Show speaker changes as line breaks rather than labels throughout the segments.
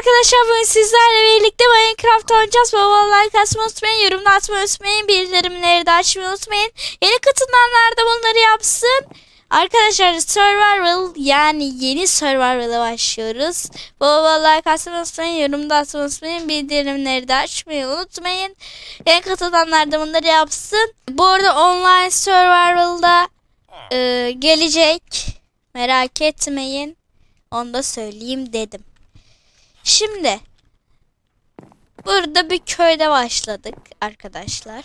arkadaşlar bugün sizlerle birlikte Minecraft oynayacağız. Baba like atmayı unutmayın, yorumda atmayı unutmayın, bildirimleri de açmayı unutmayın. Yeni katılanlar da bunları yapsın. Arkadaşlar survival yani yeni survival'a başlıyoruz. Baba like atmayı unutmayın, yorumda atmayı unutmayın, bildirimleri de açmayı unutmayın. Yeni katılanlar da bunları yapsın. Bu arada online survival'da e, gelecek. Merak etmeyin. Onu da söyleyeyim dedim. Şimdi burada bir köyde başladık arkadaşlar.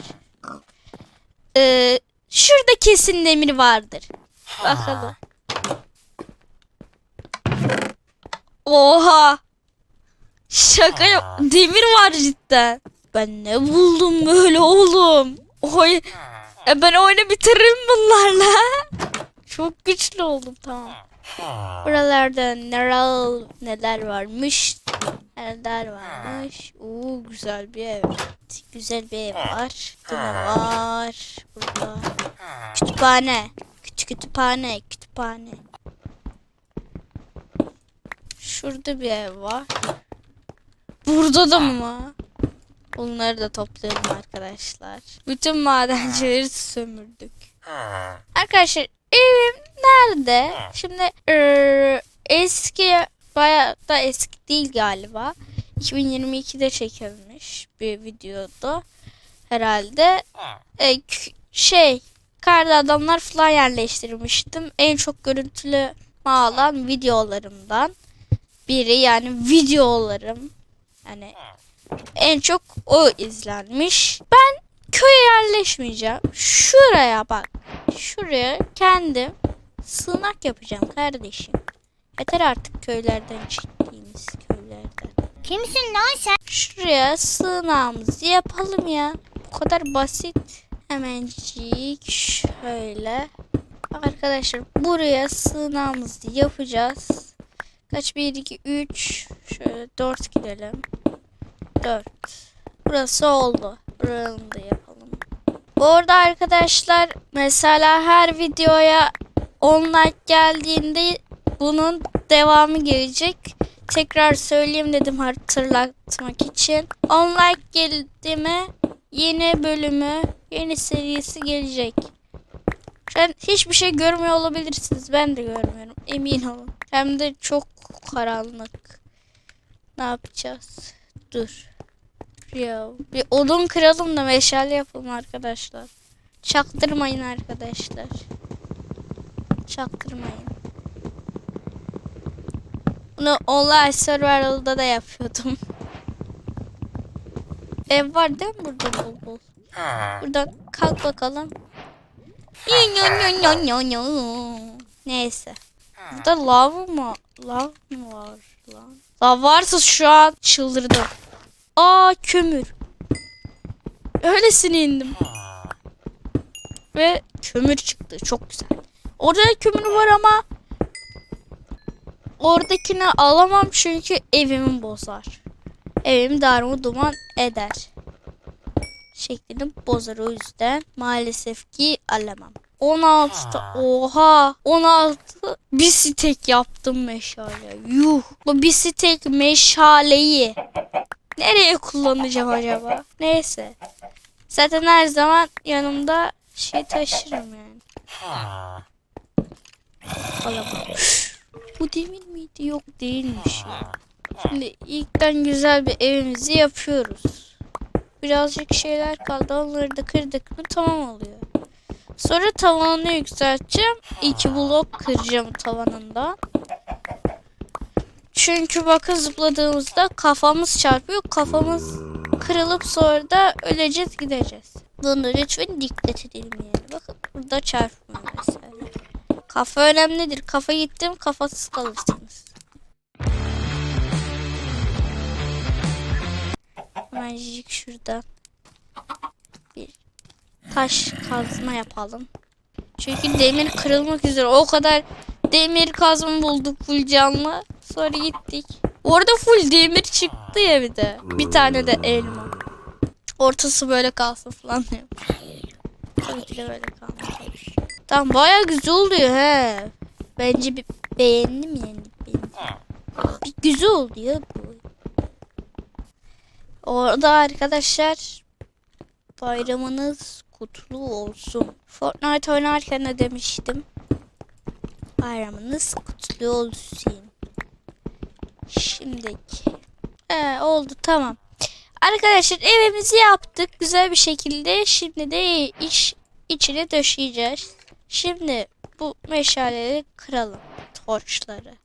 Ee, şurada kesin demir vardır. Bakalım. Oha. Şaka yap. Demir var cidden. Ben ne buldum böyle oğlum. Oy. E ben oyunu bitiririm bunlarla. Çok güçlü oldum tamam. Buralarda neler neler varmış. Neler varmış. Oo güzel bir ev. Güzel bir ev var. Burada ne var? Burada. Kütüphane. Küçük kütüphane. Kütüphane. Şurada bir ev var. Burada da mı? Bunları da toplayalım arkadaşlar. Bütün madencileri sömürdük. Arkadaşlar evim nerede? Şimdi eee, eski bayağı da eski değil galiba. 2022'de çekilmiş bir videoda herhalde. E, şey karda adamlar falan yerleştirmiştim. En çok görüntülü alan videolarımdan biri yani videolarım yani en çok o izlenmiş. Ben köye yerleşmeyeceğim. Şuraya bak. Şuraya kendim sığınak yapacağım kardeşim. Yeter artık köylerden çıktığımız köylerden.
Kimsin lan sen?
Şuraya sığınağımızı yapalım ya. Bu kadar basit. Hemencik şöyle. Arkadaşlar buraya sığınağımızı yapacağız. Kaç? 1, 2, 3. Şöyle 4 gidelim. 4. Burası oldu. Buranın da yapalım. Bu arada arkadaşlar mesela her videoya 10 like geldiğinde bunun devamı gelecek. Tekrar söyleyeyim dedim hatırlatmak için. 10 like geldi mi yeni bölümü, yeni serisi gelecek. An hiçbir şey görmüyor olabilirsiniz. Ben de görmüyorum. Emin olun. Hem de çok karanlık. Ne yapacağız? Dur. Ya bir odun kıralım da meşale yapalım arkadaşlar. Çaktırmayın arkadaşlar. Çaktırmayın. Bunu online survival'da da yapıyordum. Ev var değil mi burada bol bol? Buradan kalk bakalım. Neyse. Burada lav mı? Lav mı var lan? Lav varsa şu an çıldırdım. Aa kömür. Öylesine indim. Ve kömür çıktı. Çok güzel. Orada da kömür var ama oradakini alamam çünkü evimi bozar. Evimi darma duman eder. Şeklini bozar o yüzden maalesef ki alamam. 16 ta- oha 16 bir stek yaptım meşale. Yuh bu bir stek meşaleyi nereye kullanacağım acaba? Neyse. Zaten her zaman yanımda şey taşırım yani. Alamam. Yok değilmiş. Şimdi ilkten güzel bir evimizi yapıyoruz. Birazcık şeyler kaldı. Onları da kırdık mı tamam oluyor. Sonra tavanını yükselteceğim. İki blok kıracağım tavanında. Çünkü bakın zıpladığımızda kafamız çarpıyor. Kafamız kırılıp sonra da öleceğiz gideceğiz. Bunu lütfen dikkat edelim yani. Bakın burada çarpmıyor mesela. Kafa önemlidir. Kafa gittim kafasız kalırsınız. Hemencik şuradan bir taş kazma yapalım. Çünkü demir kırılmak üzere. O kadar demir kazma bulduk full canlı. Sonra gittik. Orada full demir çıktı ya bir de. Bir tane de elma. Ortası böyle kalsın falan diyor. Tabii böyle kalmış. Tamam baya güzel oluyor he. Bence bir beğendim yani. Beğendim. Bir güzel oluyor. Orada arkadaşlar bayramınız kutlu olsun. Fortnite oynarken de demiştim. Bayramınız kutlu olsun. Şimdiki. Ee, oldu tamam. Arkadaşlar evimizi yaptık güzel bir şekilde. Şimdi de iş içine döşeyeceğiz. Şimdi bu meşaleleri kıralım. Torçları.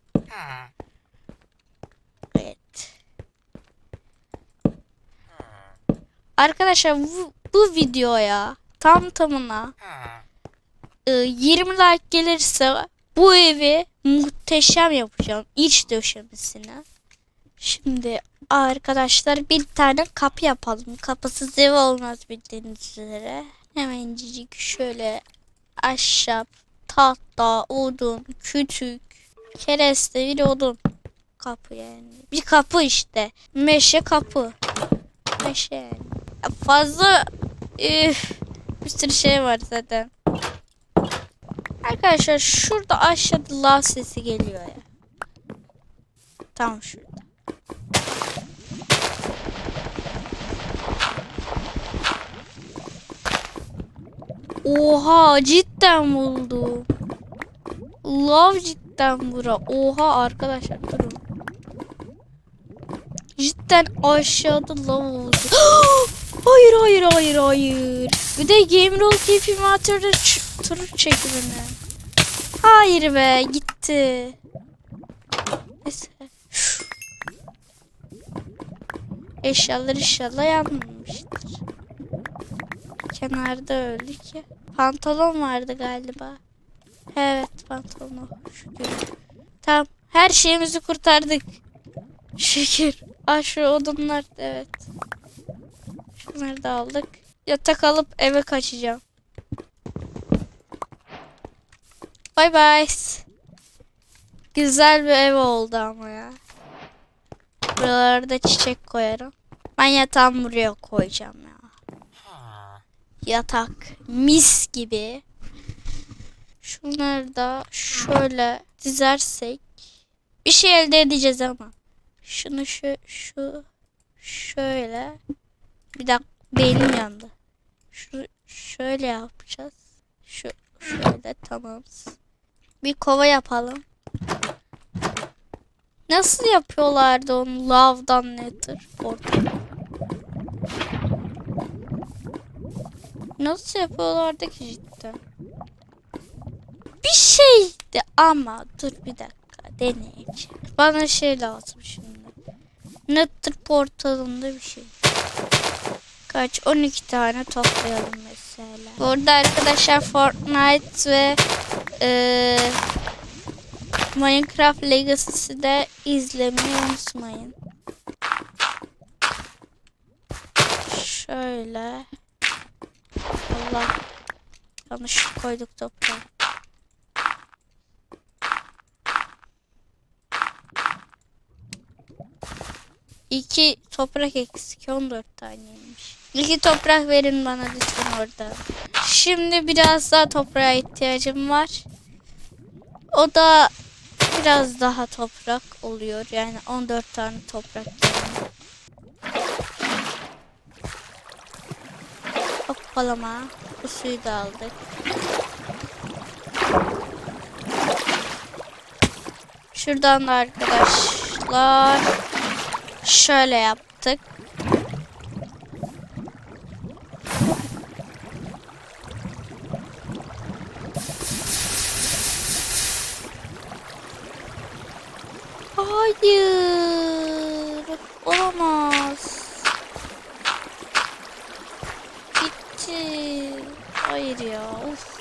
Evet. Arkadaşlar bu, bu videoya tam tamına e, 20 like gelirse bu evi muhteşem yapacağım. iç döşemesine. Şimdi arkadaşlar bir tane kapı yapalım. Kapısız ev olmaz bildiğiniz üzere. Hemencik şöyle ahşap, tahta, odun, kütük, kereste bir odun. Kapı yani. Bir kapı işte. Meşe kapı. Meşe yani. Fazla üf, bir sürü şey var zaten. Arkadaşlar şurada aşağıda lav sesi geliyor ya. Tam şurada. Oha cidden buldu. Lav cidden bura. Oha arkadaşlar durun. Cidden aşağıda lav oldu. hayır hayır hayır hayır. Bir de Game Keep Inventory'da ç- tur çekimini. Hayır be gitti. Neyse. Eşyalar inşallah yanmamıştır. Kenarda öldük ya. Pantolon vardı galiba. Evet pantolon. Şükür. Tamam. Her şeyimizi kurtardık. Şükür. Aa şu odunlar evet. Şunları da aldık. Yatak alıp eve kaçacağım. Bye bye. Güzel bir ev oldu ama ya. Buralara da çiçek koyarım. Ben yatağımı buraya koyacağım ya. Yatak mis gibi. Şunları da şöyle dizersek bir şey elde edeceğiz ama. Şunu şu şu şöyle bir dakika beynim yandı. Şu şöyle yapacağız. Şu şöyle tamam. Bir kova yapalım. Nasıl yapıyorlardı onu lavdan nedir orada? Nasıl yapıyorlardı ki cidden? Bir şeydi ama dur bir dakika deneyeceğim. Bana şey lazım şimdi. Nether portalında bir şey. Kaç? 12 tane toplayalım mesela. Bu arada arkadaşlar Fortnite ve eee Minecraft Legacy'si de izlemeyi unutmayın. Şöyle. Allah. Yanlış koyduk toprağı. İki toprak eksik. 14 taneymiş. İki toprak verin bana lütfen orada. Şimdi biraz daha toprağa ihtiyacım var. O da biraz daha toprak oluyor. Yani 14 tane toprak. Yani. Hoppalama. Bu suyu da aldık. Şuradan da arkadaşlar şöyle yaptık. Hayır. Olamaz. Gitti. Hayır ya. Of.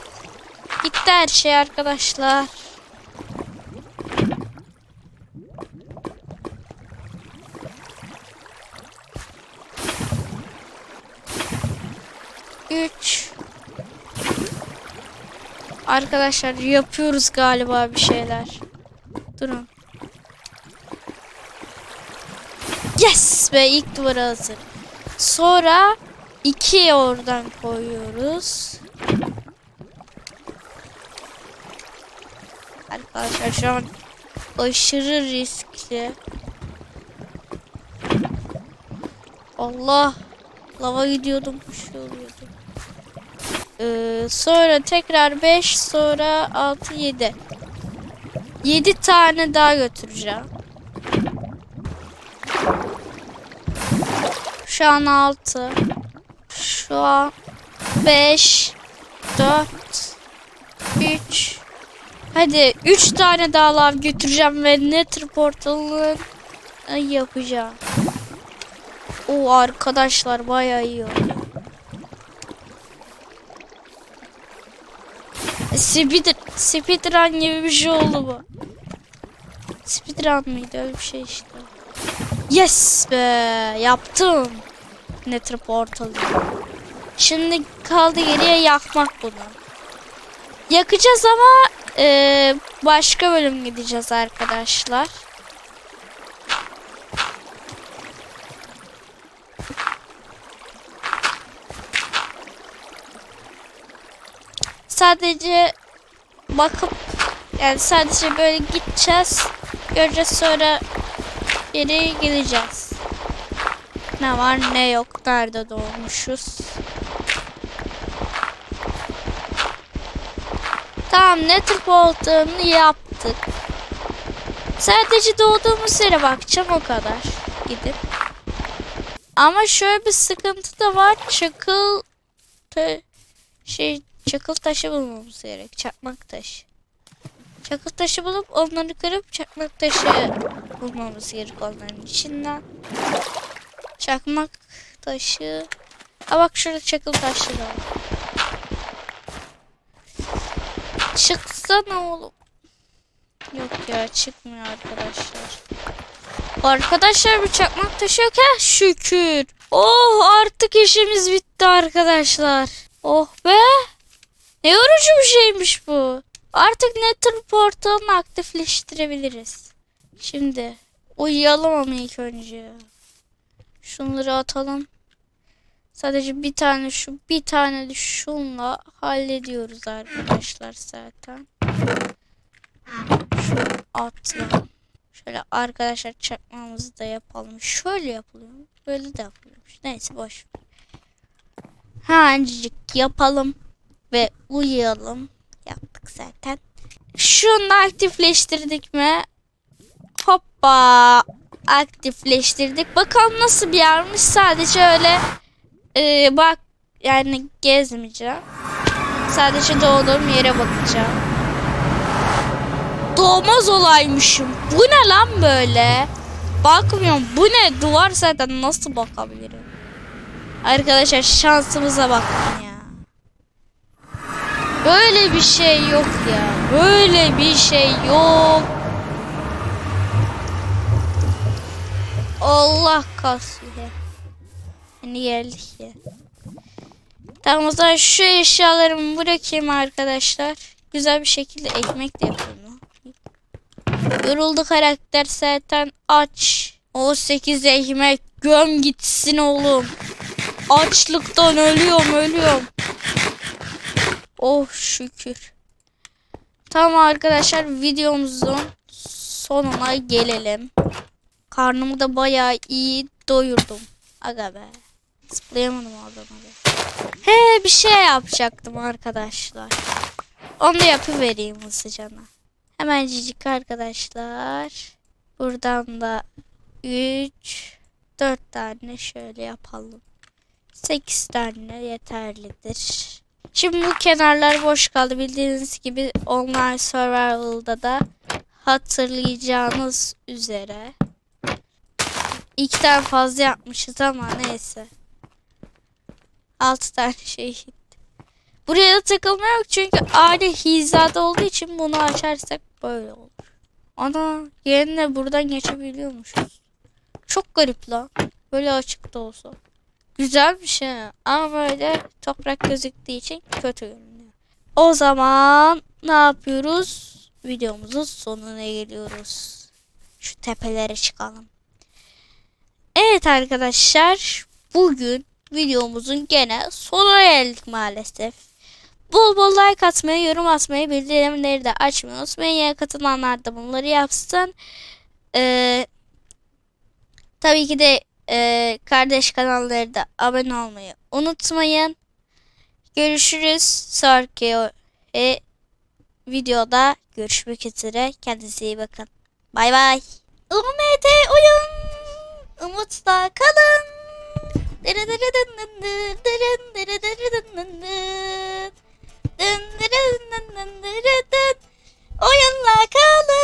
Gitti her şey arkadaşlar. Arkadaşlar yapıyoruz galiba bir şeyler. Durun. Yes be ilk duvara hazır. Sonra iki oradan koyuyoruz. Arkadaşlar şu an aşırı riskli. Allah. Lava gidiyordum. Bir şey oluyordu. Ee, sonra tekrar 5 sonra 6 7. 7 tane daha götüreceğim. Şu an 6. Şu an 5 4 3 Hadi 3 tane daha lav götüreceğim ve Nether portalını yapacağım. O arkadaşlar bayağı iyi oldu. Speed, speedrun gibi bir şey oldu bu. Speedrun mıydı öyle bir şey işte. Yes be yaptım. Nether portalı. Şimdi kaldı geriye yakmak bunu. Yakacağız ama e, başka bölüm gideceğiz arkadaşlar. Sadece bakıp yani sadece böyle gideceğiz. Göreceğiz sonra geri geleceğiz. Ne var ne yok. Nerede doğmuşuz. Tamam Nether portalını yaptık. Sadece doğduğumuz yere bakacağım o kadar. Gidip. Ama şöyle bir sıkıntı da var. Çakıl şey çakıl taşı bulmamız gerek. Çakmak taşı. Çakıl taşı bulup onları kırıp çakmak taşı bulmamız gerek onların içinden. Çakmak taşı. Ha bak şurada çakıl taşı da var. Çıksana oğlum. Yok ya çıkmıyor arkadaşlar. Arkadaşlar bir çakmak taşı yok ha şükür. Oh artık işimiz bitti arkadaşlar. Oh be. Ne yorucu bir şeymiş bu. Artık Nether portalını aktifleştirebiliriz. Şimdi uyuyalım ama ilk önce. Şunları atalım. Sadece bir tane şu bir tane de şunla hallediyoruz arkadaşlar zaten. Şu atla. Şöyle arkadaşlar çakmamızı da yapalım. Şöyle yapılıyor. Böyle de yapılıyormuş. Neyse boş. ver. Hemencik yapalım ve uyuyalım. Yaptık zaten. Şunu aktifleştirdik mi? Hoppa aktifleştirdik. Bakalım nasıl bir yermiş. Sadece öyle ee, bak yani gezmeyeceğim. Sadece doğduğum yere bakacağım. Doğmaz olaymışım. Bu ne lan böyle? Bakmıyorum. Bu ne? Duvar zaten nasıl bakabilirim? Arkadaşlar şansımıza bakın ya. Böyle bir şey yok ya. Böyle bir şey yok. Allah kasıyor. Hani geldik ya. Tamam o zaman şu eşyalarımı bırakayım arkadaşlar. Güzel bir şekilde ekmek de yapayım. Yoruldu karakter zaten aç. O 8 ekmek göm gitsin oğlum. Açlıktan ölüyorum ölüyorum. Oh şükür. Tamam arkadaşlar videomuzun sonuna gelelim. Karnımı da bayağı iyi doyurdum. Aga be. Zıplayamadım adama be. He bir şey yapacaktım arkadaşlar. Onu da yapıvereyim hızlıcana. Hemen cicik arkadaşlar. Buradan da 3 4 tane şöyle yapalım. 8 tane yeterlidir. Şimdi bu kenarlar boş kaldı. Bildiğiniz gibi online survival'da da hatırlayacağınız üzere. İki tane fazla yapmışız ama neyse. Altı tane şey gitti. Buraya da takılma yok çünkü aynı hizada olduğu için bunu açarsak böyle olur. Ana yerine buradan geçebiliyormuşuz. Çok garip lan. Böyle açık da olsa. Güzel bir şey ama böyle toprak gözüktüğü için kötü görünüyor. O zaman ne yapıyoruz? Videomuzun sonuna geliyoruz. Şu tepelere çıkalım. Evet arkadaşlar bugün videomuzun gene sonuna geldik maalesef. Bol bol like atmayı, yorum atmayı, bildirimleri de açmayı unutmayın. Yeni katılanlar da bunları yapsın. Ee, tabii ki de e, kardeş kanalları da abone olmayı unutmayın. Görüşürüz. Sonraki e, videoda görüşmek üzere. Kendinize iyi bakın. Bay bay. UMT oyun. Umutla kalın. Oyunla kalın.